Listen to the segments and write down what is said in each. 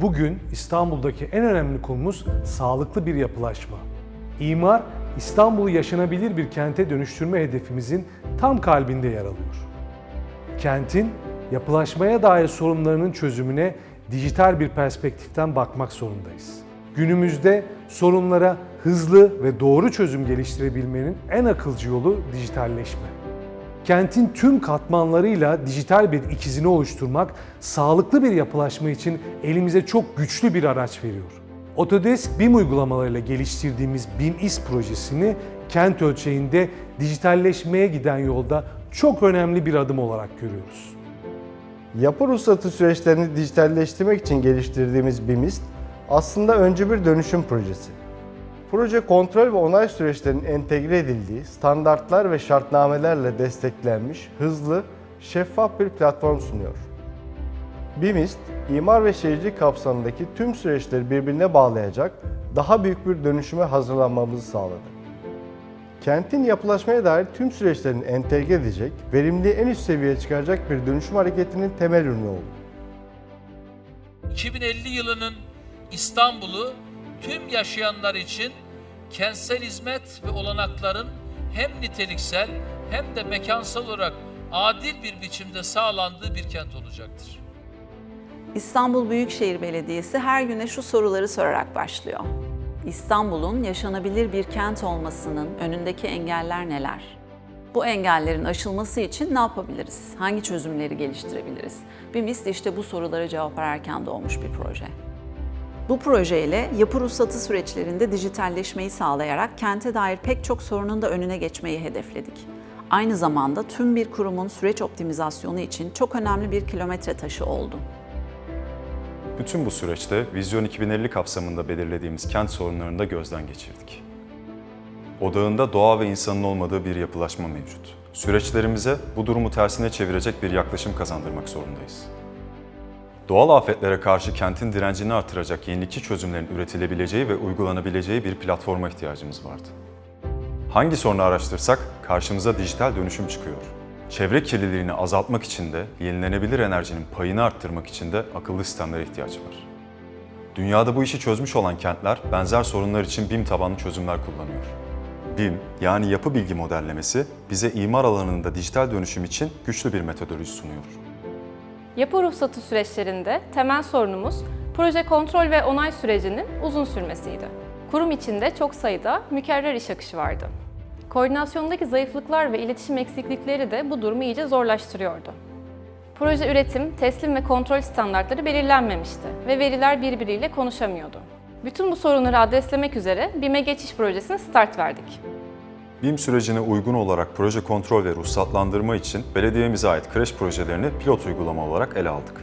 Bugün İstanbul'daki en önemli konumuz sağlıklı bir yapılaşma. İmar, İstanbul'u yaşanabilir bir kente dönüştürme hedefimizin tam kalbinde yer alıyor. Kentin yapılaşmaya dair sorunlarının çözümüne dijital bir perspektiften bakmak zorundayız. Günümüzde sorunlara hızlı ve doğru çözüm geliştirebilmenin en akılcı yolu dijitalleşme. Kentin tüm katmanlarıyla dijital bir ikizini oluşturmak sağlıklı bir yapılaşma için elimize çok güçlü bir araç veriyor. Autodesk BIM uygulamalarıyla geliştirdiğimiz BIM-İS projesini kent ölçeğinde dijitalleşmeye giden yolda çok önemli bir adım olarak görüyoruz. Yapı ruhsatı süreçlerini dijitalleştirmek için geliştirdiğimiz BIMIST aslında önce bir dönüşüm projesi. Proje kontrol ve onay süreçlerinin entegre edildiği standartlar ve şartnamelerle desteklenmiş, hızlı, şeffaf bir platform sunuyor. BIMIST, imar ve şehircilik kapsamındaki tüm süreçleri birbirine bağlayacak daha büyük bir dönüşüme hazırlanmamızı sağladı. Kentin yapılaşmaya dair tüm süreçlerini entegre edecek, verimliliği en üst seviyeye çıkaracak bir dönüşüm hareketinin temel ürünü oldu. 2050 yılının İstanbul'u tüm yaşayanlar için kentsel hizmet ve olanakların hem niteliksel hem de mekansal olarak adil bir biçimde sağlandığı bir kent olacaktır. İstanbul Büyükşehir Belediyesi her güne şu soruları sorarak başlıyor. İstanbul'un yaşanabilir bir kent olmasının önündeki engeller neler? Bu engellerin aşılması için ne yapabiliriz? Hangi çözümleri geliştirebiliriz? BİMİST işte bu sorulara cevap ararken doğmuş bir proje. Bu projeyle yapı ruhsatı süreçlerinde dijitalleşmeyi sağlayarak kente dair pek çok sorunun da önüne geçmeyi hedefledik. Aynı zamanda tüm bir kurumun süreç optimizasyonu için çok önemli bir kilometre taşı oldu. Bütün bu süreçte Vizyon 2050 kapsamında belirlediğimiz kent sorunlarını da gözden geçirdik. Odağında doğa ve insanın olmadığı bir yapılaşma mevcut. Süreçlerimize bu durumu tersine çevirecek bir yaklaşım kazandırmak zorundayız. Doğal afetlere karşı kentin direncini artıracak yenilikçi çözümlerin üretilebileceği ve uygulanabileceği bir platforma ihtiyacımız vardı. Hangi sorunu araştırsak karşımıza dijital dönüşüm çıkıyor. Çevre kirliliğini azaltmak için de yenilenebilir enerjinin payını arttırmak için de akıllı sistemlere ihtiyaç var. Dünyada bu işi çözmüş olan kentler benzer sorunlar için BIM tabanlı çözümler kullanıyor. BIM yani yapı bilgi modellemesi bize imar alanında dijital dönüşüm için güçlü bir metodoloji sunuyor. Yapı ruhsatı süreçlerinde temel sorunumuz proje kontrol ve onay sürecinin uzun sürmesiydi. Kurum içinde çok sayıda mükerrer iş akışı vardı. Koordinasyondaki zayıflıklar ve iletişim eksiklikleri de bu durumu iyice zorlaştırıyordu. Proje üretim, teslim ve kontrol standartları belirlenmemişti ve veriler birbiriyle konuşamıyordu. Bütün bu sorunları adreslemek üzere BİM'e geçiş projesine start verdik. BIM sürecine uygun olarak proje kontrol ve ruhsatlandırma için belediyemize ait kreş projelerini pilot uygulama olarak ele aldık.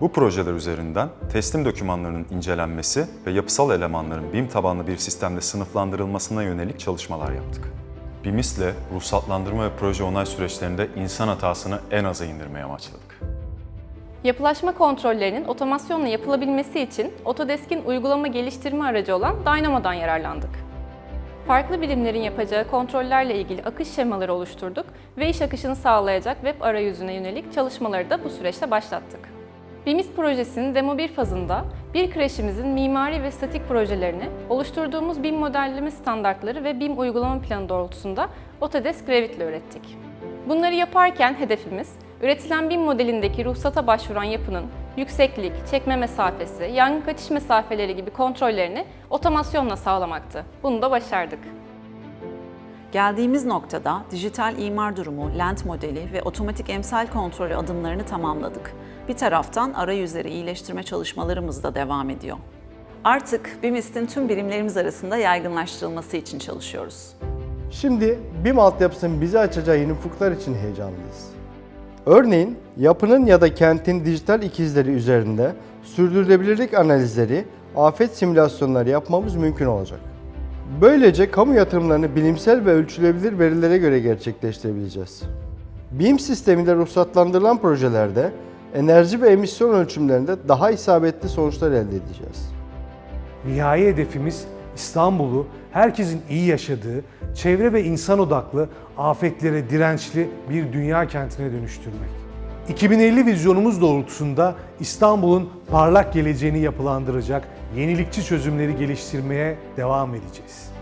Bu projeler üzerinden teslim dokümanlarının incelenmesi ve yapısal elemanların BIM tabanlı bir sistemde sınıflandırılmasına yönelik çalışmalar yaptık. BIMİS'le ruhsatlandırma ve proje onay süreçlerinde insan hatasını en aza indirmeye amaçladık. Yapılaşma kontrollerinin otomasyonla yapılabilmesi için Autodesk'in uygulama geliştirme aracı olan Dynamo'dan yararlandık. Farklı birimlerin yapacağı kontrollerle ilgili akış şemaları oluşturduk ve iş akışını sağlayacak web arayüzüne yönelik çalışmaları da bu süreçte başlattık. BİMİS projesinin demo 1 fazında bir kreşimizin mimari ve statik projelerini oluşturduğumuz BİM modelleme standartları ve BİM uygulama planı doğrultusunda Autodesk Revit ile ürettik. Bunları yaparken hedefimiz, üretilen BİM modelindeki ruhsata başvuran yapının yükseklik, çekme mesafesi, yangın kaçış mesafeleri gibi kontrollerini otomasyonla sağlamaktı. Bunu da başardık. Geldiğimiz noktada dijital imar durumu, lent modeli ve otomatik emsal kontrolü adımlarını tamamladık. Bir taraftan arayüzleri iyileştirme çalışmalarımız da devam ediyor. Artık BİMİST'in tüm birimlerimiz arasında yaygınlaştırılması için çalışıyoruz. Şimdi BIM altyapısının bize açacağı yeni ufuklar için heyecanlıyız. Örneğin yapının ya da kentin dijital ikizleri üzerinde sürdürülebilirlik analizleri, afet simülasyonları yapmamız mümkün olacak. Böylece kamu yatırımlarını bilimsel ve ölçülebilir verilere göre gerçekleştirebileceğiz. BİM sistemiyle ruhsatlandırılan projelerde enerji ve emisyon ölçümlerinde daha isabetli sonuçlar elde edeceğiz. Nihai hedefimiz İstanbul'u herkesin iyi yaşadığı, çevre ve insan odaklı, afetlere dirençli bir dünya kentine dönüştürmek. 2050 vizyonumuz doğrultusunda İstanbul'un parlak geleceğini yapılandıracak yenilikçi çözümleri geliştirmeye devam edeceğiz.